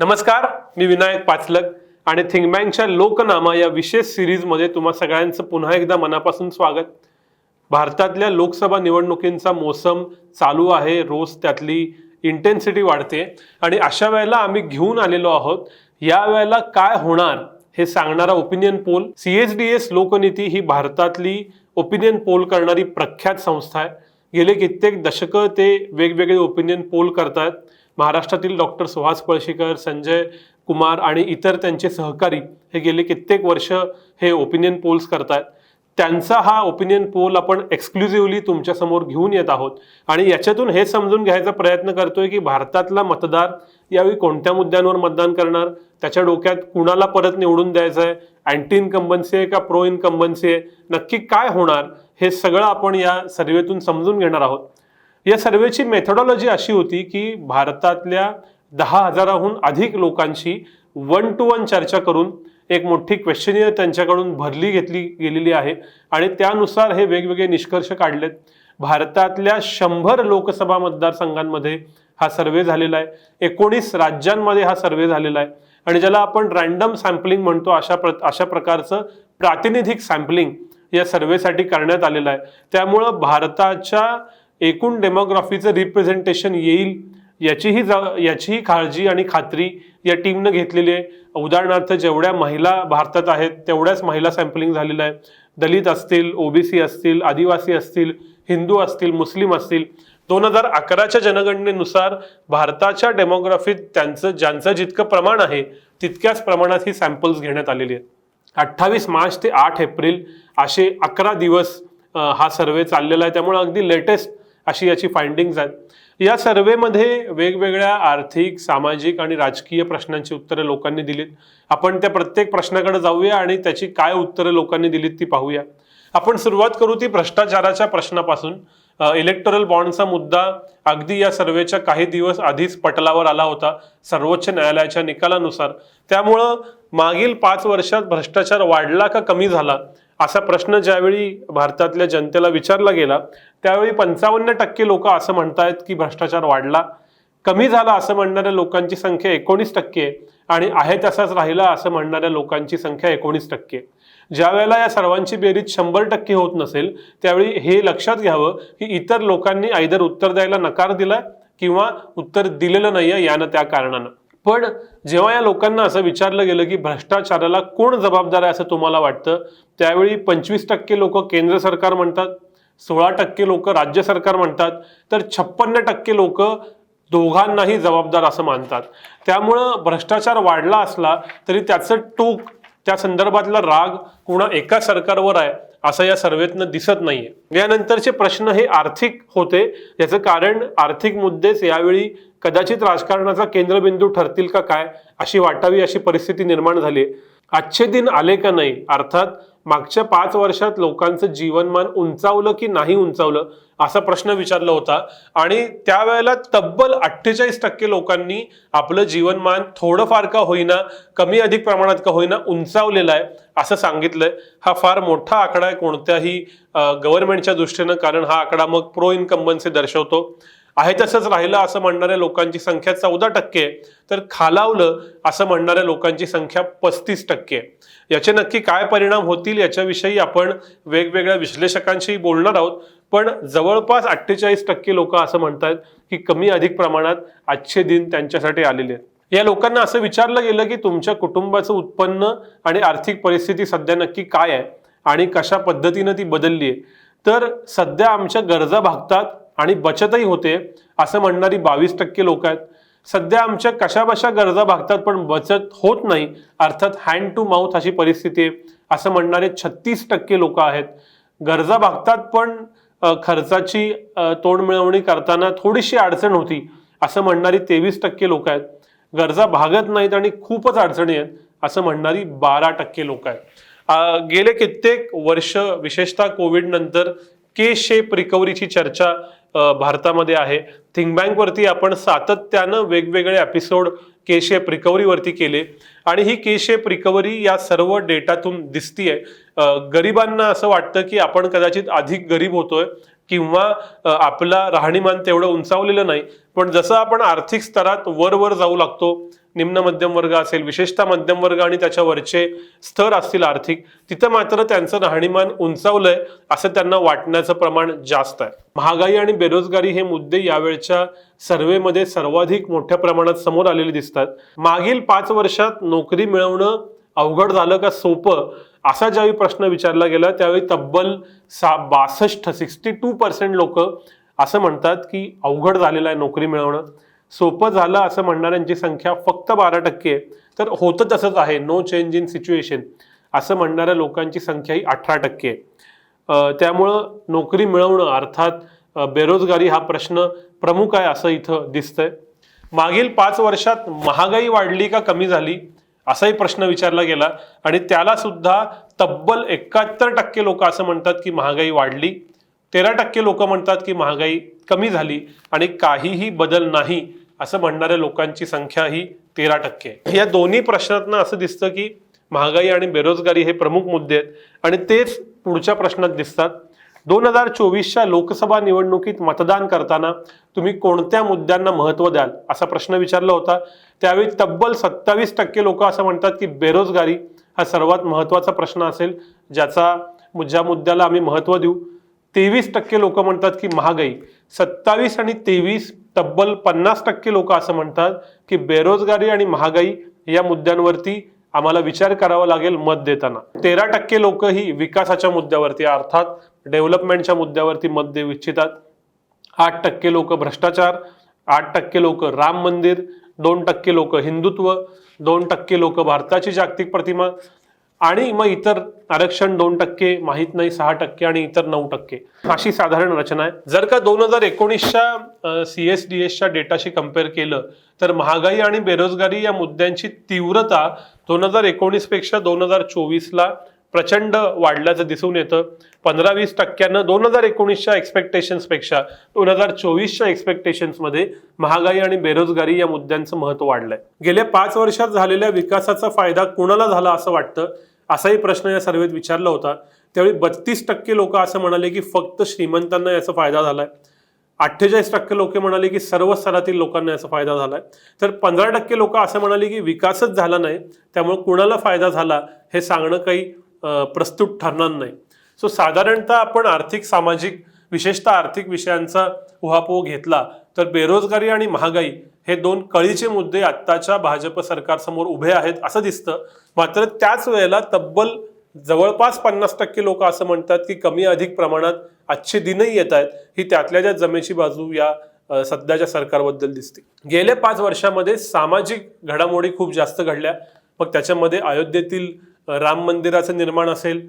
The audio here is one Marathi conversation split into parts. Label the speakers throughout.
Speaker 1: नमस्कार मी विनायक पाचलक आणि थिंक बँकच्या लोकनामा या विशेष सिरीजमध्ये तुम्हा सगळ्यांचं पुन्हा एकदा मनापासून स्वागत. भारतातल्या लोकसभा निवडणुकींचा मोसम चालू आहे रोज त्यातली इंटेन्सिटी वाढते आणि अशा वेळेला आम्ही घेऊन आलेलो आहोत. या वेळेला काय होणार हे सांगणारा opinion poll C H D S Lokniti ही भारतातली ओपिनियन पोल करणारी प्रख्यात संस्था आहे. गेले कित्येक दशकं ते वेगवेगळे ओपिनियन पोल करतात महाराष्ट्रातील डॉक्टर सुहास पळशीकर संजय कुमार आणि इतर त्यांचे सहकारी हे गेले कित्येक वर्ष हे ओपिनियन पोल्स करतायत. त्यांचा हा ओपिनियन पोल आपण एक्सक्लुझिव्हली तुमच्यासमोर घेऊन येत आहोत. आणि याच्यातून हे समजून घ्यायचा प्रयत्न करतोय की भारतातला मतदार यावेळी कोणत्या मुद्द्यांवर मतदान करणार? त्याच्या डोक्यात कुणाला परत निवडून द्यायचं आहे अँटी इन्कम्बन्सी आहे का प्रो इन्कम्बन्सी आहे? नक्की काय होणार? हे सगळं आपण या सर्वेतून समजून घेणार आहोत. या सर्वेची मेथडॉलॉजी अशी होती की भारतातल्या दहा हजाराहून अधिक लोकांशी वन टू वन चर्चा करून एक मोठी क्वेश्चनियर त्यांच्याकडून भरली घेतली गेलेली आहे. आणि त्यानुसार हे वेगवेगळे निष्कर्ष काढलेत. भारतातल्या शंभर लोकसभा मतदारसंघांमध्ये हा सर्वे झालेला आहे. एकोणीस राज्यांमध्ये हा सर्वे झालेला आहे. आणि ज्याला आपण रँडम सॅम्पलिंग म्हणतो अशा प्र अशा प्रकारचं प्रातिनिधिक सॅम्पलिंग या सर्वेसाठी करण्यात आलेलं आहे. त्यामुळं भारताच्या एकूण डेमोग्राफीचं रिप्रेझेंटेशन येईल याचीही जा याचीही काळजी आणि खात्री या टीमनं घेतलेली आहे. उदाहरणार्थ जेवढ्या महिला भारतात आहेत तेवढ्याच महिला सॅम्पलिंग झालेलं आहे दलित असतील ओबीसी असतील आदिवासी असतील हिंदू असतील मुस्लिम असतील. दोन हजार अकराच्या जनगणनेनुसार भारताच्या डेमोग्राफीत त्यांचं ज्यांचं जितकं प्रमाण आहे तितक्याच प्रमाणात ही सॅम्पल्स घेण्यात आलेली आहेत. अठ्ठावीस मार्च ते आठ एप्रिल असे अकरा दिवस हा सर्वे चाललेला आहे. त्यामुळे अगदी लेटेस्ट अशी याची फाइंडिंग्ज आहेत. या सर्वेमध्ये वेगवेगळ्या आर्थिक सामाजिक आणि राजकीय प्रश्नांची उत्तरं लोकांनी दिलीत. आपण त्या प्रत्येक प्रश्नाकडे जाऊया आणि त्याची काय उत्तरं लोकांनी दिलीत ती पाहूया. आपण सुरुवात करू ती भ्रष्टाचाराच्या प्रश्नापासून. इलेक्टोरल बॉन्डचा मुद्दा अगदी या सर्वेच्या काही दिवस आधीच पटलावर आला होता सर्वोच्च न्यायालयाच्या निकालानुसार. त्यामुळं मागील पाच वर्षात भ्रष्टाचार वाढला का कमी झाला असा प्रश्न ज्यावेळी भारतातल्या जनतेला विचारला गेला त्यावेळी पंचावन्न टक्के लोक असं म्हणतायत की भ्रष्टाचार वाढला. कमी झाला असं म्हणणाऱ्या लोकांची संख्या एकोणीस टक्के आणि आहे तसाच राहिला असं म्हणणाऱ्या लोकांची संख्या एकोणीस टक्के. ज्या वेळेला या सर्वांची बेरीज शंभर टक्के होत नसेल त्यावेळी हे लक्षात घ्यावं की इतर लोकांनी आयदर उत्तर द्यायला नकार दिलाय किंवा उत्तर दिलेलं नाहीये यानं त्या कारणानं. पण जेव्हा या लोकांना असं विचारलं गेलं की भ्रष्टाचाराला कोण जबाबदार आहे असं तुम्हाला वाटतं त्यावेळी पंचवीस टक्के लोक केंद्र सरकार म्हणतात. सोळा टक्के लोक राज्य सरकार म्हणतात तर छप्पन्न टक्के लोक दोघांनाही जबाबदार असं मानतात. त्यामुळं भ्रष्टाचार वाढला असला तरी त्याचं टोक त्या संदर्भातला राग कुणा एका सरकारवर आहे असं या सर्वेतनं दिसत नाहीये. यानंतरचे प्रश्न हे आर्थिक होते याचं कारण आर्थिक मुद्देच यावेळी कदाचित राजकारणाचा केंद्रबिंदू ठरतील का काय अशी वाटावी अशी परिस्थिती निर्माण झाली आजचे दिन आले का नाही अर्थात मागच्या पाच वर्षात लोकांचं जीवनमान उंचावलं की नाही उंचावलं असा प्रश्न विचारला होता. आणि त्यावेळेला तब्बल अठ्ठेचाळीस टक्के लोकांनी आपलं जीवनमान थोडंफार का होईना कमी अधिक प्रमाणात का होईना उंचावलेलं आहे असं सांगितलंय. हा फार मोठा आकडा आहे कोणत्याही गव्हर्नमेंटच्या दृष्टीनं कारण हा आकडा मग प्रो इन्कम्बन्सी दर्शवतो. आहे तसंच राहिलं असं म्हणणाऱ्या लोकांची संख्या चौदा टक्के तर खालावलं असं म्हणणाऱ्या लोकांची संख्या पस्तीस टक्के. याचे नक्की काय परिणाम होतील याच्याविषयी आपण वेगवेगळ्या विश्लेषकांशी बोलणार आहोत. पण जवळपास अठ्ठेचाळीस टक्के लोक असं म्हणतात की कमी अधिक प्रमाणात आजचे दिन त्यांच्यासाठी आलेले आहेत. या लोकांना असं विचारलं गेलं की तुमच्या कुटुंबाचं उत्पन्न आणि आर्थिक परिस्थिती सध्या नक्की काय आहे आणि कशा पद्धतीनं ती बदलली आहे. तर सध्या आमच्या गरजा भागतात आणि बचतही होते असं म्हणणारी बावीस टक्के लोक आहेत. सध्या आमच्या कशाबशा गरजा भागतात पण बचत होत नाही अर्थात हँड टू माउथ अशी परिस्थिती आहे असं म्हणणारे छत्तीस टक्के लोक आहेत. गरजा भागतात पण खर्चाची तोंड मिळवणी करताना थोडीशी अडचण होती असं म्हणणारी तेवीस टक्के लोक आहेत. गरजा भागत नाहीत आणि खूपच अडचणी आहेत असं म्हणणारी बारा टक्के लोक आहेत. गेले कित्येक वर्ष विशेषतः कोविड नंतर के शेप रिकव्हरीची चर्चा भारतामध्ये आहे. थिंक बँकवरती आपण सातत्यानं वेगवेगळे एपिसोड के शेप रिकव्हरीवरती केले. आणि ही के शेप रिकव्हरी या सर्व डेटातून दिसतीये. गरिबांना असं वाटतं की आपण कदाचित अधिक गरीब होतोय. किंवा आपला राहणीमान तेवढं उंचावलेलं नाही. पण जसं आपण आर्थिक स्तरात वर वर जाऊ लागतो निम्न मध्यम वर्ग असेल विशेषतः मध्यम वर्ग आणि त्याच्यावरचे स्तर असतील आर्थिक तिथं मात्र त्यांचं राहणीमान उंचावलंय असं त्यांना वाटण्याचं प्रमाण जास्त आहे. महागाई आणि बेरोजगारी हे मुद्दे यावेळच्या सर्वेमध्ये सर्वाधिक मोठ्या प्रमाणात समोर आलेले दिसतात. मागील पाच वर्षात नोकरी मिळवणं अवघड झालं का सोपं असा ज्यावेळी प्रश्न विचारला गेला त्यावेळी तब्बल सा बासष्ट सिक्स्टी टू पर्सेंट लोक असं म्हणतात की अवघड झालेलं आहे नोकरी मिळवणं. सोपं झालं असं म्हणणाऱ्यांची संख्या फक्त बारा टक्के आहे. तर होतं तसंच आहे नो चेंज इन सिच्युएशन असं म्हणणाऱ्या लोकांची संख्या ही अठरा टक्के आहे. त्यामुळं नोकरी मिळवणं अर्थात बेरोजगारी हा प्रश्न प्रमुख आहे असं इथं दिसतंय. मागील पाच वर्षात महागाई वाढली का कमी झाली? असाही प्रश्न विचारला गेला आणि त्याला सुद्धा तब्बल एकाहत्तर टक्के लोक असं म्हणतात की महागाई वाढली. तेरा टक्के लोक म्हणतात की महागाई कमी झाली आणि काहीही बदल नाही असं म्हणणाऱ्या लोकांची संख्या ही तेरा टक्के. या दोन्ही प्रश्नातनं असं दिसतं की महागाई आणि बेरोजगारी हे प्रमुख मुद्दे आहेत आणि तेच पुढच्या प्रश्नात दिसतात. दोन हजार चोवीसच्या लोकसभा निवडणुकीत मतदान करताना तुम्ही कोणत्या मुद्द्यांना महत्त्व द्याल असा प्रश्न विचारला होता. त्यावेळी तब्बल सत्तावीस टक्के लोक असं म्हणतात की बेरोजगारी हा सर्वात महत्त्वाचा प्रश्न असेल ज्याचा ज्या मुद्द्याला आम्ही महत्त्व देऊ. तेवीस टक्के लोक म्हणतात की महागाई. सत्तावीस आणि तेवीस तब्बल पन्नास टक्के लोक असं म्हणतात की बेरोजगारी आणि महागाई या मुद्द्यांवरती आम्हाला विचार करावा लागेल मत देताना. तेरा टक्के लोक ही विकासाच्या मुद्द्यावरती अर्थात डेव्हलपमेंटच्या मुद्द्यावरती मत देऊ इच्छितात. आठ टक्के लोक भ्रष्टाचार आठ टक्के लोक राम मंदिर दोन टक्के लोक हिंदुत्व दोन टक्के लोक भारताची जागतिक प्रतिमा आणि मग इतर आरक्षण दोन टक्के माहीत नाही सहा टक्के आणि इतर नऊ टक्के. अशी साधारण रचना आहे. जर का दोन हजार एकोणीसच्या सी एस डी एसच्या डेटाशी कंपेअर केलं तर महागाई आणि बेरोजगारी या मुद्द्यांची तीव्रता दोन हजार एकोणीसपेक्षा दोन हजार चोवीसला प्रचंड वाढल्याचं दिसून येतं. पंधरा वीस टक्क्यानं दोन हजार एकोणीसच्या एक्सपेक्टेशन्सपेक्षा दोन हजार चोवीसच्या एक्सपेक्टेशन्समध्ये महागाई आणि बेरोजगारी या मुद्द्यांचं महत्त्व वाढलंय. गेल्या पाच वर्षात झालेल्या विकासाचा फायदा कुणाला झाला असं वाटतं? असाही प्रश्न या सर्वेत विचारला होता. त्यावेळी बत्तीस टक्के लोक असं म्हणाले की फक्त श्रीमंतांना याचा फायदा झालाय. अठ्ठेचाळीस टक्के लोक म्हणाले की सर्व स्तरातील लोकांना याचा फायदा झालाय. तर पंधरा टक्के लोक असं म्हणाले की विकासच झाला नाही त्यामुळे कुणाला फायदा झाला हे सांगणं काही प्रस्तुत ठरणार नाही. सो साधारणतः आपण आर्थिक सामाजिक विशेषतः आर्थिक विषयांचा उहापोह घेतला तर बेरोजगारी आणि महागाई हे दोन कळीचे मुद्दे आत्ताच्या भाजप सरकारसमोर उभे आहेत असं दिसतं. मात्र त्याच वेळेला तब्बल जवळपास पन्नास टक्के लोक असं म्हणतात की कमी अधिक प्रमाणात आजचे दिनही येत आहेत. ही त्यातल्या ज्या जमेची बाजू या सध्याच्या सरकारबद्दल दिसते. गेल्या पाच वर्षामध्ये सामाजिक घडामोडी खूप जास्त घडल्या. मग त्याच्यामध्ये अयोध्येतील राम मंदिराचं निर्माण असेल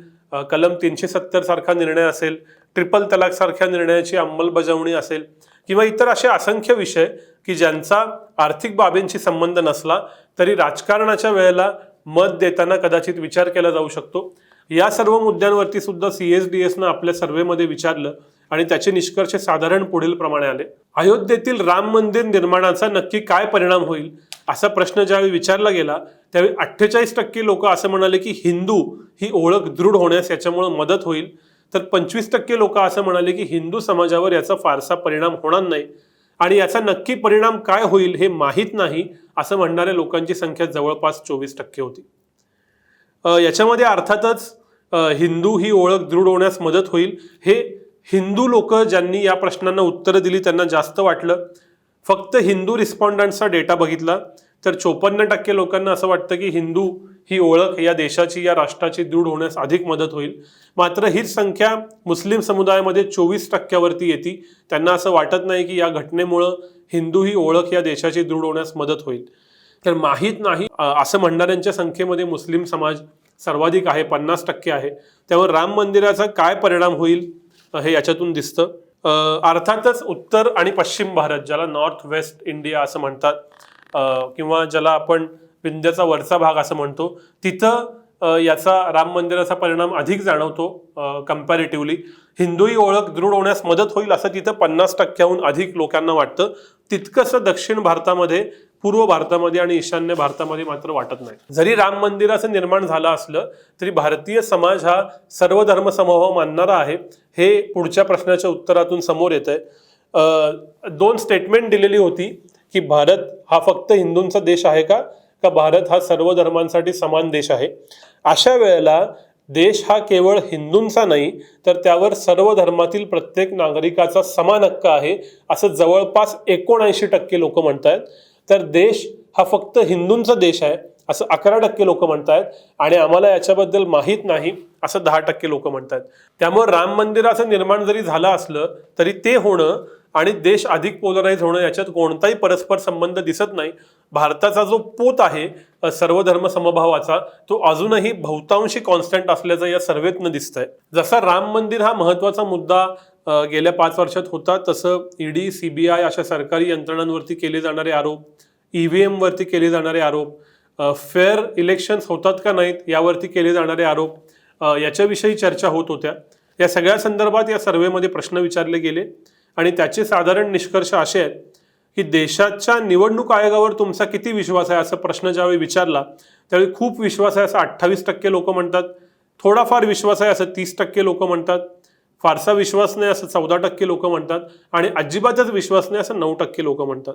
Speaker 1: कलम तीनशे सत्तर सारखा निर्णय असेल ट्रिपल तलाक सारख्या निर्णयाची अंमलबजावणी असेल किंवा इतर असे असंख्य विषय की ज्यांचा आर्थिक बाबींशी संबंध नसला तरी राजकारणाच्या वेळेला मत देताना कदाचित विचार केला जाऊ शकतो. या सर्व मुद्द्यांवरती सुद्धा सी एस डी एसनं आपल्या सर्व्हेमध्ये विचारलं आणि त्याचे निष्कर्ष साधारण पुढील प्रमाणे आले. अयोध्येतील राम मंदिर निर्माणाचा नक्की काय परिणाम होईल असा प्रश्न ज्यावेळी विचारला गेला त्यावेळी अठ्ठेचाळीस टक्के लोक असं म्हणाले की हिंदू ही ओळख दृढ होण्यास याच्यामुळे मदत होईल. तर पंचवीस टक्के लोक असं म्हणाले की हिंदू समाजावर याचा फारसा परिणाम होणार नाही. आणि याचा नक्की परिणाम काय होईल हे माहीत नाही असं म्हणणाऱ्या लोकांची संख्या जवळपास चोवीस टक्के होती. याच्यामध्ये अर्थातच हिंदू ही ओळख दृढ होण्यास मदत होईल हे हिंदू लोक ज्यांनी या प्रश्नांना उत्तरं दिली त्यांना जास्त वाटलं. फक्त हिंदू रिस्पॉन्डंटचा डेटा बघितला तर चोपन्न टक्के लोकांना असं वाटतं की हिंदू ही ओळख या देशाची या राष्ट्राची दृढ होण्यास अधिक मदत होईल. मात्र हीच संख्या मुस्लिम समुदायामध्ये चोवीस टक्क्यावरती येते. त्यांना असं वाटत नाही की या घटनेमुळं हिंदू ही ओळख या देशाची दृढ होण्यास मदत होईल. तर माहीत नाही असं म्हणणाऱ्यांच्या संख्येमध्ये मुस्लिम समाज सर्वाधिक आहे पन्नास टक्के आहे. त्यावर राम मंदिराचा काय परिणाम होईल? हे याच्यातून दिसतं. अर्थातच उत्तर आणि पश्चिम भारत ज्याला नॉर्थ वेस्ट इंडिया असं म्हणतात किंवा ज्याला आपण विंध्याचा वरचा भाग असं म्हणतो तिथं याचा राम मंदिराचा परिणाम अधिक जाणवतो कम्पॅरेटिव्हली हिंदूही ओळख दृढ होण्यास मदत होईल असं तिथं पन्नास टक्क्याहून अधिक लोकांना वाटतं. तितकंसं दक्षिण भारतामध्ये पूर्व भारतामध्ये आणि ईशान्य भारतामध्ये मात्र वाटत नाही. जरी राम मंदिराचं निर्माण झालं असलं तरी भारतीय समाज हा सर्व धर्म मानणारा आहे हे पुढच्या प्रश्नाच्या उत्तरातून समोर येत आहे दोन स्टेटमेंट दिलेली होती की भारत हा फक्त हिंदूंचा देश आहे का? का भारत हा सर्व धर्मांसाठी समान देश आहे? अशा वेळेला देश हा केवळ हिंदूंचा नाही तर त्यावर सर्व धर्मातील प्रत्येक नागरिकाचा समान हक्क आहे असं जवळपास एकोणऐंशी टक्के लोक म्हणतायत. तर देश हा फक्त हिंदूंचा देश आहे असं अकरा टक्के लोक म्हणतायत. आणि आम्हाला याच्याबद्दल माहीत नाही असं दहा टक्के लोक म्हणतात त्यामुळे राम मंदिराचं निर्माण जरी झालं असलं तरी ते होणं आणि देश अधिक पोलराईज होणं याच्यात कोणताही परस्पर संबंध दिसत नाही. भारताचा जो पोत आहे सर्वधर्म समभावाचा तो अजूनही बहुतांशी कॉन्स्टंट असल्याचं या सर्वेतनं दिसतंय. जसा राम मंदिर हा महत्त्वाचा मुद्दा गेल्या पाच वर्षात होता. तसं ईडी आय अशा सरकारी यंत्रणांवरती केले जाणारे आरोप ई व्ही एमवरती केले जाणारे आरोप फेअर इलेक्शन्स होतात का नाहीत यावरती केले जाणारे आरोप याच्याविषयी चर्चा होत होत्या. या सगळ्या संदर्भात या सर्वेमध्ये प्रश्न विचारले गेले. आणि त्याचे साधारण निष्कर्ष असे आहेत की देशाच्या निवडणूक आयोगावर तुमचा किती विश्वास आहे असा प्रश्न ज्यावेळी विचारला त्यावेळी खूप विश्वास आहे असं अठ्ठावीस टक्के लोक म्हणतात. थोडाफार विश्वास आहे असं तीस टक्के लोक म्हणतात. फारसा विश्वास नाही असं चौदा टक्के लोक म्हणतात आणि अजिबातच विश्वास नाही असं नऊ टक्के लोक म्हणतात.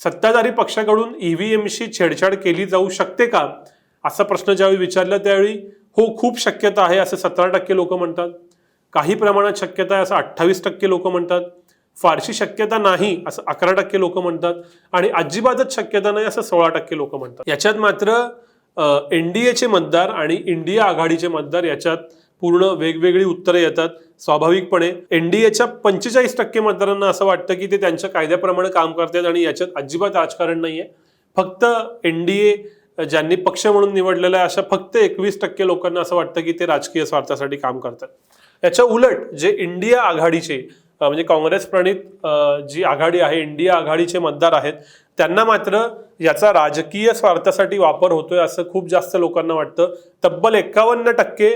Speaker 1: सत्ताधारी पक्षाकडून ईव्हीएमशी छेडछाड केली जाऊ शकते का? असा प्रश्न ज्यावेळी विचारला त्यावेळी हो खूप शक्यता आहे असं सतरा टक्के लोक म्हणतात. काही प्रमाणात शक्यता आहे असं अठ्ठावीस टक्के लोक म्हणतात. फारशी शक्यता नाही असं अकरा टक्के लोक म्हणतात आणि अजिबातच शक्यता नाही असं सोळा टक्के लोक म्हणतात. याच्यात मात्र एन डी एचे मतदार आणि इंडिया आघाडीचे मतदार याच्यात पूर्ण वेगवेगळी उत्तरं येतात. स्वाभाविकपणे एनडीएच्या पंचेचाळीस टक्के मतदारांना असं वाटतं की ते त्यांच्या कायद्याप्रमाणे काम करतात आणि याच्यात अजिबात राजकारण नाही आहे फक्त एनडीए ज्यांनी पक्ष म्हणून निवडलेला आहे अशा फक्त एकवीस टक्के लोकांना असं वाटतं की ते राजकीय स्वार्थासाठी काम करतात. याच्या उलट जे इंडिया आघाडीचे म्हणजे काँग्रेस प्रणित जी आघाडी आहे इंडिया आघाडीचे मतदार आहेत त्यांना मात्र याचा राजकीय स्वार्थासाठी वापर होतोय असं खूप जास्त लोकांना वाटतं. तब्बल एकावन्न टक्के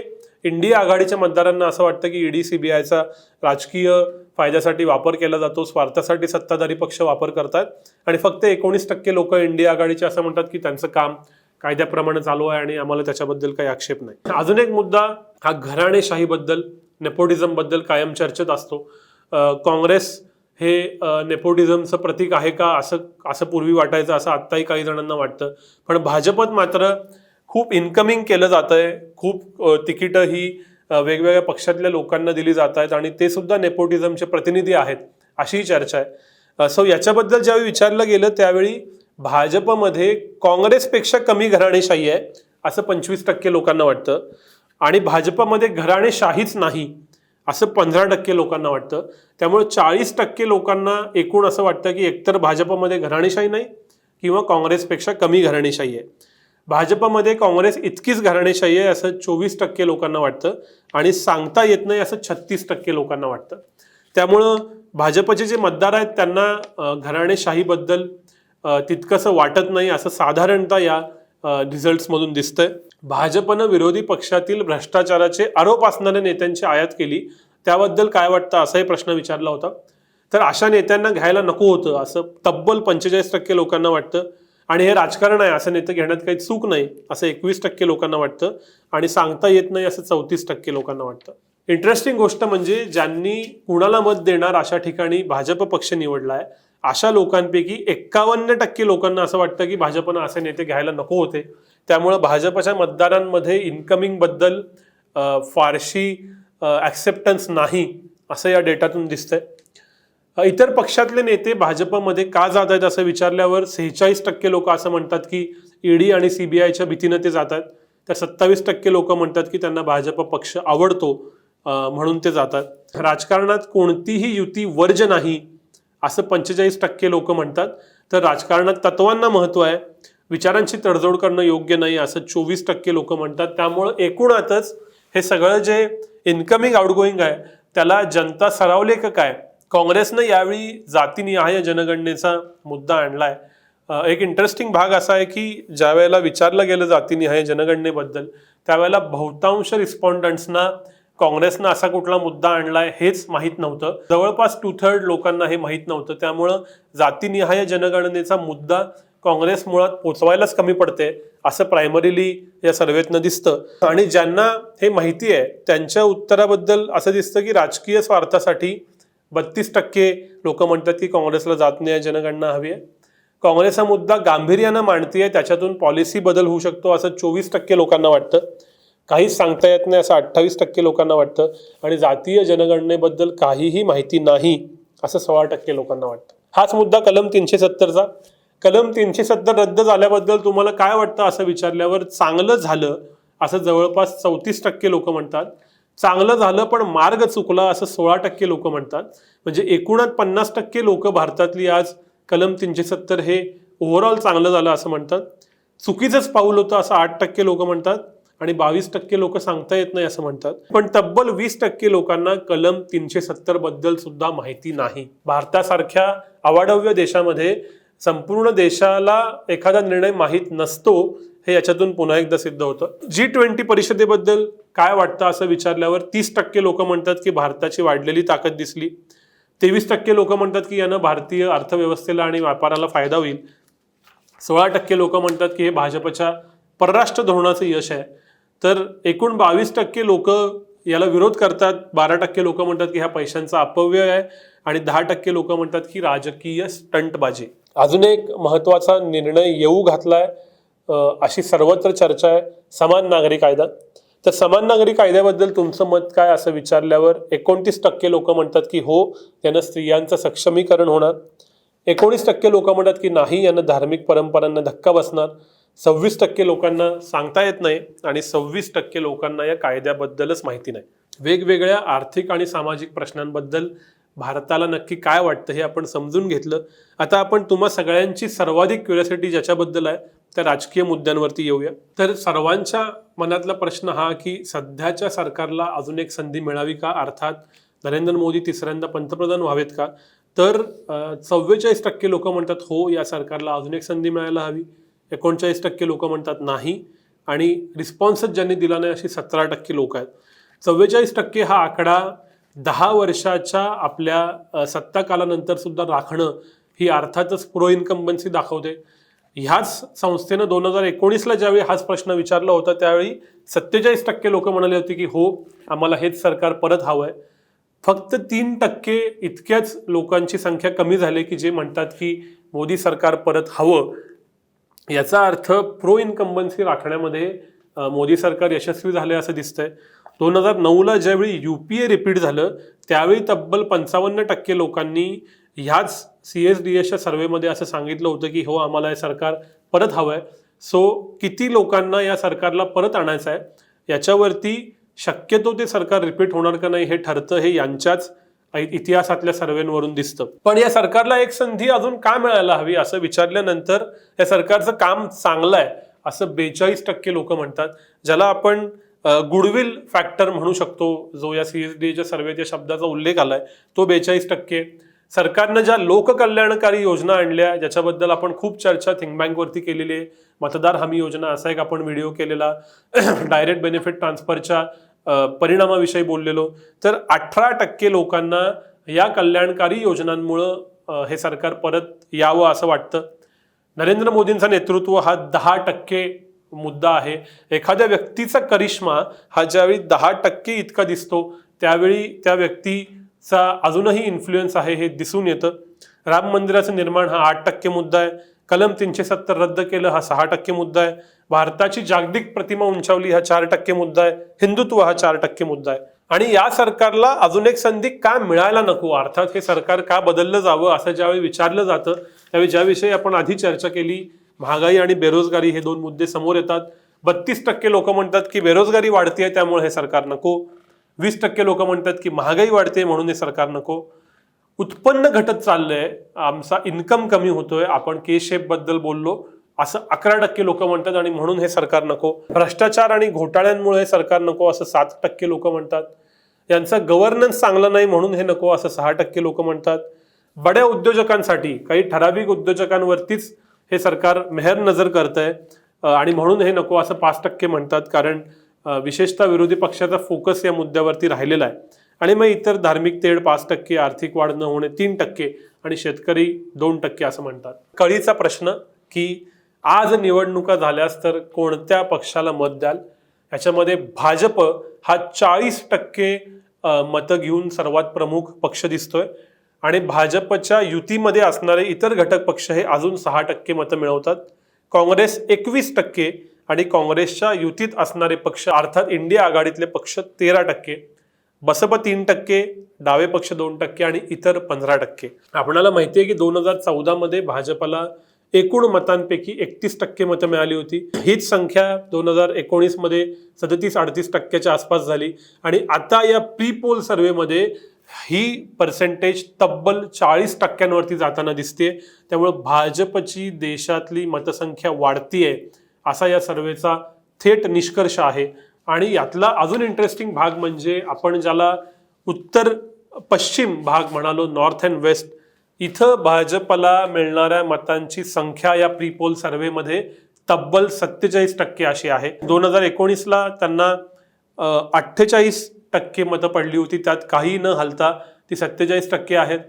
Speaker 1: इंडिया आघाडीच्या मतदारांना असं वाटतं की ईडी सीबीआयचा राजकीय फायद्यासाठी वापर केला जातो स्वार्थासाठी सत्ताधारी पक्ष वापर करतात आणि फक्त एकोणीस टक्के लोक इंडिया आघाडीचे असं म्हणतात की त्यांचं काम कायद्याप्रमाणे चालू आहे आणि आम्हाला त्याच्याबद्दल काही आक्षेप नाही. अजून एक मुद्दा हा घराणेशाहीबद्दल नेपोटिझमबद्दल कायम चर्चेत असतो. काँग्रेस हे नेपोटिझमचं प्रतीक आहे का असं असं पूर्वी वाटायचं असं आत्ताही काही जणांना वाटतं. पण भाजपत मात्र खूप इन्कमिंग केलं जात आहे खूप तिकीटं ही वेगवेगळ्या पक्षातल्या लोकांना दिली जात आहेत आणि ते सुद्धा नेपोटिझमचे प्रतिनिधी आहेत अशीही चर्चा आहे. सो याच्याबद्दल ज्यावेळी विचारलं गेलं त्यावेळी भाजपमध्ये काँग्रेसपेक्षा कमी घराणेशाही आहे असं पंचवीस टक्के लोकांना वाटतं. आणि भाजपमध्ये घराणेशाहीच नाही असं पंधरा टक्के लोकांना वाटतं. त्यामुळे चाळीस टक्के लोकांना एकूण असं वाटतं की एकतर भाजपमध्ये घराणेशाही नाही किंवा काँग्रेसपेक्षा कमी घराणेशाही आहे. भाजपमध्ये काँग्रेस इतकीच घराणेशाही आहे असं चोवीस टक्के लोकांना वाटतं आणि सांगता येत नाही असं छत्तीस टक्के लोकांना वाटतं. त्यामुळं भाजपचे जे मतदार आहेत त्यांना घराणेशाहीबद्दल तितकंसं वाटत नाही असं साधारणतः या रिझल्ट्समधून दिसतंय. भाजपनं विरोधी पक्षातील भ्रष्टाचाराचे आरोप असणाऱ्या नेत्यांची आयात केली. त्याबद्दल काय वाटतं असाही प्रश्न विचारला होता. तर अशा नेत्यांना घ्यायला नको होतं असं तब्बल पंचेचाळीस टक्के लोकांना वाटतं. आणि हे राजकारण आहे असं नेते घेण्यात काही चूक नाही असं एकवीस टक्के लोकांना वाटतं आणि सांगता येत नाही असं चौतीस टक्के लोकांना वाटतं. इंटरेस्टिंग गोष्ट म्हणजे ज्यांनी कुणाला मत देणार अशा ठिकाणी भाजप पक्ष निवडला आहे अशा लोकांपैकी एक्कावन्न टक्के लोकांना असं वाटतं की भाजपनं असे नेते घ्यायला नको होते. त्यामुळं भाजपच्या मतदारांमध्ये इन्कमिंगबद्दल फारशी ॲक्सेप्टन्स नाही असं या डेटातून दिसतंय. इतर पक्षातले नेते भाजपमध्ये का जात आहेत असं विचारल्यावर सेहेचाळीस टक्के लोक असं म्हणतात की ईडी आणि सीबीआयच्या भीतीनं ते जातात तर सत्तावीस टक्के लोक म्हणतात की त्यांना भाजप पक्ष आवडतो म्हणून ते जातात राजकारणात कोणतीही युती वर्ज नाही असं पंचेचाळीस टक्के लोक म्हणतात. तर राजकारणात तत्वांना महत्त्व आहे. विचारांची तडजोड करणं योग्य नाही असं चोवीस टक्के लोक म्हणतात. त्यामुळं एकूणातच हे सगळं जे इन्कमिंग आउटगोईंग आहे त्याला जनता सरावले का काय? काँग्रेसनं यावेळी जातीनिहाय जनगणनेचा मुद्दा आणलाय. एक इंटरेस्टिंग भाग असा आहे की ज्या वेळेला विचारलं गेलं जातीनिहाय जनगणनेबद्दल त्यावेळेला बहुतांश रिस्पॉन्डंट्सना काँग्रेसनं असा कुठला मुद्दा आणलाय हेच माहीत नव्हतं. जवळपास टू थर्ड लोकांना हे माहीत नव्हतं. त्यामुळं जातीनिहाय जनगणनेचा मुद्दा काँग्रेस मुळात पोचवायलाच कमी पडते असं प्रायमरीली या सर्वेतनं दिसतं. आणि ज्यांना हे माहिती आहे त्यांच्या उत्तराबद्दल असं दिसतं की राजकीय स्वार्थासाठी बत्तीस टक्के लोक म्हणतात की काँग्रेसला जात नाही जनगणना हवी आहे. काँग्रेस हा मुद्दा गांभीर्यानं मांडतीये त्याच्यातून पॉलिसी बदल होऊ शकतो असं चोवीस टक्के लोकांना वाटतं. काहीच सांगता येत नाही असं अठ्ठावीस टक्के लोकांना वाटतं. आणि जातीय जनगणनेबद्दल काहीही माहिती नाही असं सोळा टक्के लोकांना वाटतं. हाच मुद्दा कलम तीनशे सत्तरचा. कलम तीनशे सत्तर रद्द झाल्याबद्दल तुम्हाला काय वाटतं असं विचारल्यावर चांगलं झालं असं जवळपास चौतीस टक्के लोक म्हणतात. चांगलं झालं पण मार्ग चुकला असं सोळा टक्के लोक म्हणतात. म्हणजे एकूणात पन्नास टक्के लोक भारतातली आज कलम तीनशे सत्तर हे ओव्हरऑल चांगलं झालं असं म्हणतात. चुकीचंच पाऊल होतं असं आठ टक्के लोक म्हणतात आणि बावीस टक्के लोक सांगता येत नाही असं म्हणतात. पण तब्बल वीस टक्के लोकांना कलम तीनशे सत्तरबद्दल सुद्धा माहिती नाही. भारतासारख्या अवाढव्य देशामध्ये संपूर्ण देशाला एखादा निर्णय माहीत नसतो हे याच्यातून पुन्हा एकदा सिद्ध होतं. जी ट्वेंटी परिषदेबद्दल काय वाटतं असं विचारल्यावर तीस टक्के लोक म्हणतात की भारताची वाढलेली ताकद दिसली. तेवीस टक्के लोक म्हणतात की यानं भारतीय अर्थव्यवस्थेला आणि व्यापाराला फायदा होईल. सोळा टक्के लोक म्हणतात की हे भाजपच्या परराष्ट्र धोरणाचं यश आहे. तर एकूण बावीस टक्के लोक याला विरोध करतात. बारा टक्के लोक म्हणतात की ह्या पैशांचा अपव्यय आहे. आणि दहा टक्के लोक म्हणतात की राजकीय स्टंटबाजी. अजून एक महत्त्वाचा निर्णय येऊ घातलाय. आहे अशी सर्वत्र चर्चा आहे समान नागरी कायदा. तर समान नागरी कायद्याबद्दल तुमचं मत काय असं विचारल्यावर एकोणतीस टक्के लोक म्हणतात की हो त्यानं स्त्रियांचं सक्षमीकरण होणार. एकोणीस टक्के लोक म्हणतात की नाही यांना धार्मिक परंपरांना धक्का बसणार. सव्वीस टक्के लोकांना सांगता येत नाही आणि सव्वीस टक्के लोकांना या कायद्याबद्दलच माहिती नाही. वेगवेगळ्या आर्थिक आणि सामाजिक प्रश्नांबद्दल भारताला नक्की काय वाटतं हे आपण समजून घेतलं. आता आपण तुम्हा सगळ्यांची सर्वाधिक क्युरियोसिटी ज्याच्याबद्दल आहे त्या राजकीय मुद्द्यांवरती येऊया. तर सर्वांच्या मनातला प्रश्न हा की सध्याच्या सरकारला अजून एक संधी मिळावी का? अर्थात नरेंद्र मोदी तिसऱ्यांदा पंतप्रधान व्हावेत का? तर चव्वेचाळीस टक्के लोक म्हणतात हो या सरकारला अजून एक संधी मिळायला हवी. एकोणचाळीस टक्के लोक म्हणतात नाही. आणि रिस्पॉन्सच ज्यांनी दिला नाही अशी सतरा टक्के लोक आहेत. चव्वेचाळीस टक्के हा आकडा दहा वर्षाच्या आपल्या अ, सत्ता कालानंतर सुद्धा राखणं ही अर्थातच प्रो इन्कम्बन्सी दाखवते. ह्याच संस्थेनं दोन हजार एकोणीसला ज्यावेळी हाच प्रश्न विचारला होता त्यावेळी सत्तेचाळीस टक्के लोक म्हणाले होते की हो आम्हाला हेच सरकार परत हवं आहे फक्त तीन टक्के इतक्याच लोकांची संख्या कमी झाली की जे म्हणतात की मोदी सरकार परत हवं. याचा अर्थ प्रो इन्कम्बन्सी राखण्यामध्ये मोदी सरकार यशस्वी झाले असं दिसतंय. दोन हजार नऊला ज्यावेळी युपीए रिपीट झालं त्यावेळी तब्बल पंचावन्न टक्के लोकांनी ह्याच सी एस डी एसच्या सर्वेमध्ये असं सांगितलं होतं की हो आम्हाला हे सरकार परत हवं आहे सो किती लोकांना या सरकारला परत आणायचं आहे? याच्यावरती शक्यतो ते सरकार रिपीट होणार का नाही हे ठरतं हे यांच्याच इतिहासातल्या सर्वेंवरून दिसतं. पण या सरकारला एक संधी अजून का मिळायला हवी असं विचारल्यानंतर या सरकारचं काम चांगलं आहे असं बेचाळीस टक्के लोक म्हणतात ज्याला आपण गुडविल फॅक्टर म्हणू शकतो जो या सी एस डीच्या सर्वेच्या शब्दाचा उल्लेख आलाय तो बेचाळीस टक्के. सरकारनं ज्या लोककल्याणकारी योजना आणल्या ज्याच्याबद्दल आपण खूप चर्चा थिंक बँकवरती केलेली आहे. मतदार हमी योजना असा एक आपण व्हिडिओ केलेला. डायरेक्ट बेनिफिट ट्रान्सफरच्या परिणामाविषयी बोललेलो. तर अठरा टक्के लोकांना या कल्याणकारी योजनांमुळं हे सरकार परत यावं असं वाटतं. नरेंद्र मोदींचं नेतृत्व हा दहा टक्के मुद्दा आहे. एखाद्या व्यक्तीचा करिश्मा हा ज्यावेळी दहा टक्के इतका दिसतो त्यावेळी त्या व्यक्ती चा अजूनही इन्फ्लुएन्स आहे हे दिसून येतं. राम मंदिराचं निर्माण हा आठ टक्के मुद्दा आहे. कलम तीनशे सत्तर रद्द केलं हा सहा टक्के मुद्दा आहे. भारताची जागतिक प्रतिमा उंचावली हा चार टक्के मुद्दा आहे. हिंदुत्व हा चार टक्के मुद्दा आहे. आणि या सरकारला अजून एक संधी का मिळायला नको? अर्थात हे सरकार का बदललं जावं? असं ज्यावेळी विचारलं जातं त्यावेळी ज्याविषयी आपण आधी चर्चा केली महागाई आणि बेरोजगारी हे दोन मुद्दे समोर येतात. बत्तीस टक्के लोक म्हणतात की बेरोजगारी वाढतीये त्यामुळे हे सरकार नको. वीस टक्के लोक म्हणतात की महागाई वाढते म्हणून हे सरकार नको. उत्पन्न घटत चाललंय. आमचा इन्कम कमी होतोय. आपण के शेपबद्दल बोललो. असं अकरा टक्के लोक म्हणतात आणि म्हणून हे सरकार नको. भ्रष्टाचार आणि घोटाळ्यांमुळे हे सरकार नको असं सात टक्के लोक म्हणतात. यांचं गव्हर्नन्स चांगलं नाही म्हणून हे नको असं सहा टक्के लोक म्हणतात. बड्या उद्योजकांसाठी काही ठराविक उद्योजकांवरतीच हे सरकार मेहर नजर करत आहे आणि म्हणून हे नको असं पाच टक्के म्हणतात. कारण विशेषतः विरोधी पक्षाचा फोकस या मुद्द्यावरती राहिलेला आहे. आणि मग इतर धार्मिक तेढ पाच टक्के आर्थिक वाढ न होणे तीन टक्के आणि शेतकरी दोन टक्के असं म्हणतात. कळीचा प्रश्न की आज निवडणुका झाल्यास तर कोणत्या पक्षाला मत द्याल? याच्यामध्ये भाजप हा चाळीस टक्के मतं घेऊन सर्वात प्रमुख पक्ष दिसतोय. आणि भाजपच्या युतीमध्ये असणारे इतर घटक पक्ष हे अजून सहा टक्के मतं मिळवतात. काँग्रेस एकवीस टक्के आणि काँग्रेसच्या युतीत असणारे पक्ष अर्थात इंडिया आघाडीतले पक्ष तेरा टक्के बसप तीन टक्के डावे पक्ष दोन टक्के आणि इतर पंधरा टक्के. आपणाला माहिती आहे की दोन हजार चौदामध्ये भाजपला एकूण मतांपैकी एकतीस टक्के मतं मिळाली होती. हीच संख्या दोन हजार एकोणीसमध्ये सदतीस अडतीस टक्क्याच्या आसपास झाली आणि आता या प्री पोल सर्वेमध्ये ही पर्सेंटेज तब्बल चाळीस टक्क्यांवरती जाताना दिसते त्यामुळे भाजपची देशातली मतसंख्या वाढतीये. असा या सर्वेचा थेट निष्कर्ष आहे. आणि यातला अजून इंटरेस्टिंग भाग म्हणजे आपण ज्याला उत्तर पश्चिम भाग म्हणालो नॉर्थ अँड वेस्ट इथं भाजपला मिळणाऱ्या मतांची संख्या या प्रीपोल सर्व्हेमध्ये तब्बल सत्तेचाळीस टक्के अशी आहे. दोन हजार एकोणीसला त्यांना अठ्ठेचाळीस टक्के मतं पडली होती. त्यात काही न हलता ती सत्तेचाळीस टक्के आहेत.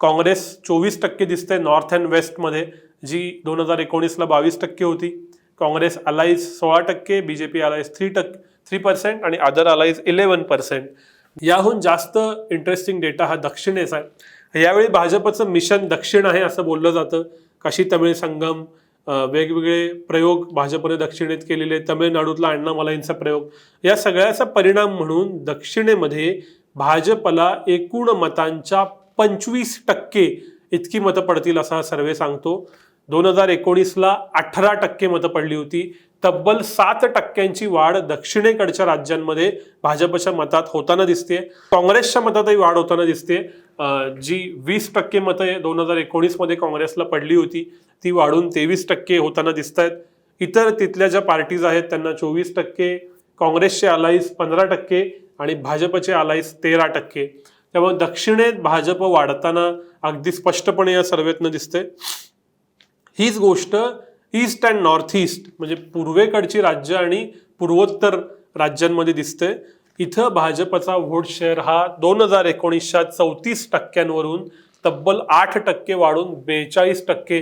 Speaker 1: काँग्रेस चोवीस टक्के दिसते नॉर्थ अँड वेस्टमध्ये जी दोन हजार एकोणीसला बावीस टक्के होती. काँग्रेस अलाईज सोळा टक्के B J P allies three टक्के थ्री पर्सेंट आणि अदर अलाईज इलेवन पर्सेंट याहून जास्त इंटरेस्टिंग डेटा हा दक्षिणेचा आहे. यावेळी भाजपचं मिशन दक्षिण आहे असं बोललं जातं. काशी तमिळ संगम वेगवेगळे प्रयोग भाजपने दक्षिणेत केलेले तमिळनाडूतला अण्णामलाईंचा प्रयोग. या सगळ्याचा परिणाम म्हणून दक्षिणेमध्ये भाजपला एकूण मतांच्या पंचवीस टक्के इतकी मतं पडतील असा सर्वे सांगतो. दोन हजार एकोणीसला अठरा टक्के मतं पडली होती. तब्बल सात टक्क्यांची वाढ दक्षिणेकडच्या राज्यांमध्ये भाजपच्या मतात होताना दिसते. काँग्रेसच्या मतातही वाढ होताना दिसते. जी वीस टक्के मतं दोन हजार एकोणीसमध्ये काँग्रेसला पडली होती ती वाढून तेवीस टक्के होताना दिसत आहेत इतर तिथल्या ज्या पार्टीज आहेत त्यांना चोवीस टक्के काँग्रेसचे अलाईस पंधरा टक्के आणि भाजपचे अलाईस तेरा टक्के. त्यामुळे दक्षिणेत भाजप वाढताना अगदी स्पष्टपणे या सर्वेतनं दिसते हीच गोष्ट ईस्ट अँड नॉर्थ ईस्ट म्हणजे पूर्वेकडची राज्य आणि पूर्वोत्तर राज्यांमध्ये दिसते. इथं भाजपचा व्होट शेअर हा दोन हजार एकोणीसच्या चौतीस टक्क्यांवरून तब्बल आठ टक्के वाढून बेचाळीस टक्के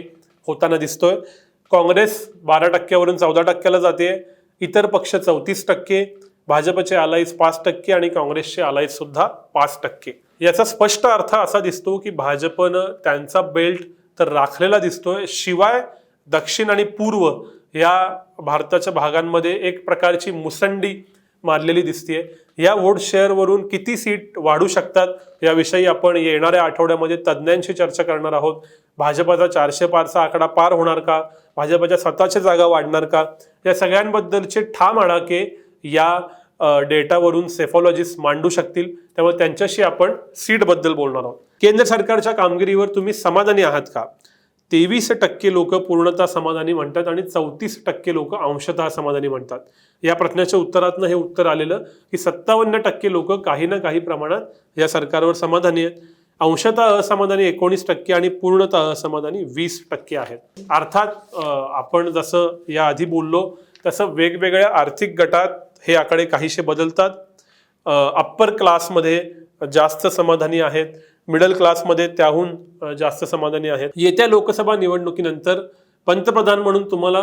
Speaker 1: होताना दिसतोय. काँग्रेस बारा टक्क्यावरून चौदा टक्क्याला जाते. इतर पक्ष चौतीस टक्के भाजपचे अलाईज पाच टक्के आणि काँग्रेसचे अलाईज सुद्धा पाच टक्के. याचा स्पष्ट अर्थ असा दिसतो की भाजपनं त्यांचा बेल्ट तर राखलेला दिसतोय. शिवाय दक्षिण आणि पूर्व या भारताच्या भागांमध्ये एक प्रकारची मुसंडी मारलेली दिसतीये. या वोट शेअरवरून किती सीट वाढू शकतात याविषयी आपण येणाऱ्या आठवड्यामध्ये तज्ज्ञांशी चर्चा करणार आहोत. भाजपाचा चारशे पारचा आकडा पार होणार का? भाजपच्या स्वतःच्या जागा वाढणार का? या सगळ्यांबद्दलचे ठाम आडाके या डेटावरून सेफॉलॉजिस्ट मांडू शकतील. त्यामुळे त्यांच्याशी आपण सीटबद्दल बोलणार आहोत. केंद्र सरकारच्या कामगिरीवर तुम्ही समाधानी आहात का? तेवीस टक्के लोक पूर्णतः समाधानी म्हणतात आणि चौतीस टक्के लोक अंशतः समाधानी म्हणतात. या प्रश्नाच्या उत्तरातनं हे उत्तर आलेलं की सत्तावन्न टक्के लोक काही ना काही प्रमाणात या सरकारवर समाधानी आहेत. अंशतः असमाधानी एकोणीस टक्के आणि पूर्णतः असमाधानी वीस टक्के आहेत. अर्थात आपण जसं या आधी बोललो तसं वेगवेगळ्या आर्थिक गटात हे आकडे काहीसे बदलतात. अप्पर क्लासमध्ये जास्त समाधानी आहेत. मिडल क्लासमध्ये त्याहून जास्त समाधानी आहेत. येत्या लोकसभा निवडणुकीनंतर पंतप्रधान म्हणून तुम्हाला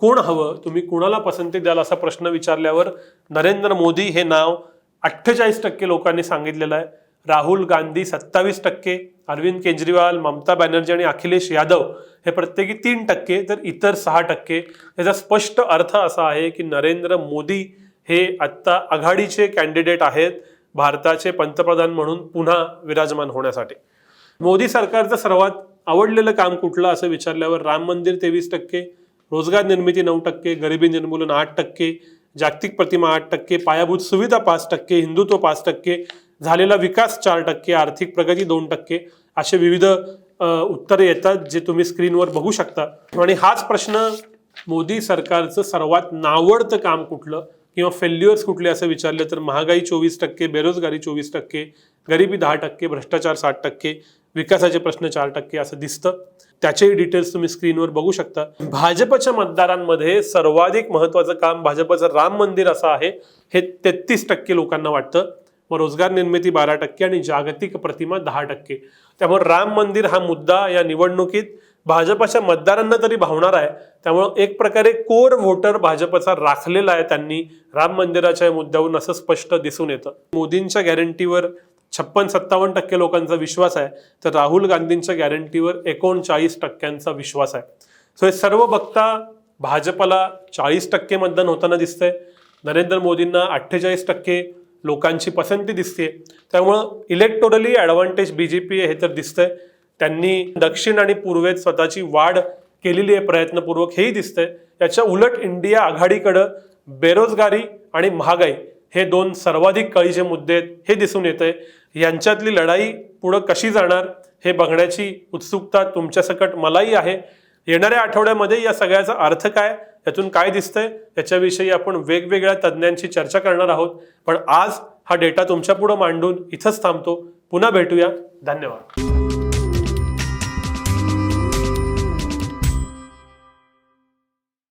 Speaker 1: कोण हवं? तुम्ही कुणाला पसंती द्याल असा प्रश्न विचारल्यावर नरेंद्र मोदी हे नाव अठ्ठेचाळीस टक्के लोकांनी सांगितलेलं आहे. राहुल गांधी सत्तावीस टक्के अरविंद केजरीवाल ममता बॅनर्जी आणि अखिलेश यादव हे प्रत्येकी तीन टक्के तर इतर सहा टक्के. याचा स्पष्ट अर्थ असा आहे की नरेंद्र मोदी हे आत्ता आघाडीचे कॅन्डिडेट आहेत भारताचे पंतप्रधान म्हणून पुन्हा विराजमान होण्यासाठी. मोदी सरकारचं सर्वात आवडलेलं काम कुठलं असं विचारल्यावर राम मंदिर तेवीस टक्के रोजगार निर्मिती नऊ टक्के गरिबी निर्मूलन आठ टक्के जागतिक प्रतिमा आठ टक्के पायाभूत सुविधा पाच टक्के हिंदुत्व पाच टक्के झालेला विकास चार टक्के आर्थिक प्रगती दोन टक्के असे विविध उत्तरे येतात जे तुम्ही स्क्रीनवर बघू शकता. आणि हाच प्रश्न मोदी सरकारचं सर्वात नावडतं काम कुठलं किंवा फेल्युअर्स कुठले असं विचारलं तर महागाई चोवीस टक्के बेरोजगारी चोवीस टक्के गरिबी दहा टक्के भ्रष्टाचार साठ टक्के विकासाचे प्रश्न चार टक्के असं दिसतं. त्याचेही डिटेल्स तुम्ही स्क्रीनवर बघू शकता. भाजपच्या मतदारांमध्ये सर्वाधिक महत्वाचं काम भाजपचं राम मंदिर असं आहे हे तेहतीस टक्के लोकांना वाटतं. मग रोजगार निर्मिती बारा टक्के आणि जागतिक प्रतिमा दहा टक्के. त्यामुळे राम मंदिर हा मुद्दा या निवडणुकीत भाजपाच्या मतदारांना तरी भावणार आहे. त्यामुळं एक प्रकारे कोर व्होटर भाजपचा राखलेला आहे त्यांनी. राम मंदिराच्या मुद्द्यावरून असं स्पष्ट दिसून येतं. मोदींच्या गॅरंटीवर छप्पन सत्तावन्न टक्के लोकांचा विश्वास आहे. तर राहुल गांधींच्या गॅरंटीवर एकोणचाळीस टक्क्यांचा विश्वास आहे. सो हे सर्व बघता भाजपला चाळीस टक्के मतदान होताना दिसतंय. नरेंद्र मोदींना अठ्ठेचाळीस टक्के लोकांची पसंती दिसते त्यामुळं इलेक्टोरली ॲडव्हान्टेज बी जे पी हे तर दिसतंय. त्यांनी दक्षिण आणि पूर्वेत स्वतःची वाढ केलेली आहे प्रयत्नपूर्वक हेही दिसतंय. याच्या उलट इंडिया आघाडीकडं बेरोजगारी आणि महागाई हे दोन सर्वाधिक कळीचे मुद्दे आहेत हे दिसून येतंय. यांच्यातली लढाई पुढं कशी जाणार हे बघण्याची उत्सुकता तुमच्यासकट मलाही आहे. येणाऱ्या आठवड्यामध्ये या सगळ्याचा अर्थ काय यातून काय दिसतंय? याच्याविषयी आपण वेगवेगळ्या तज्ज्ञांशी चर्चा करणार आहोत. पण आज हा डेटा तुमच्या पुढं मांडून इथंच थांबतो. पुन्हा भेटूया. धन्यवाद.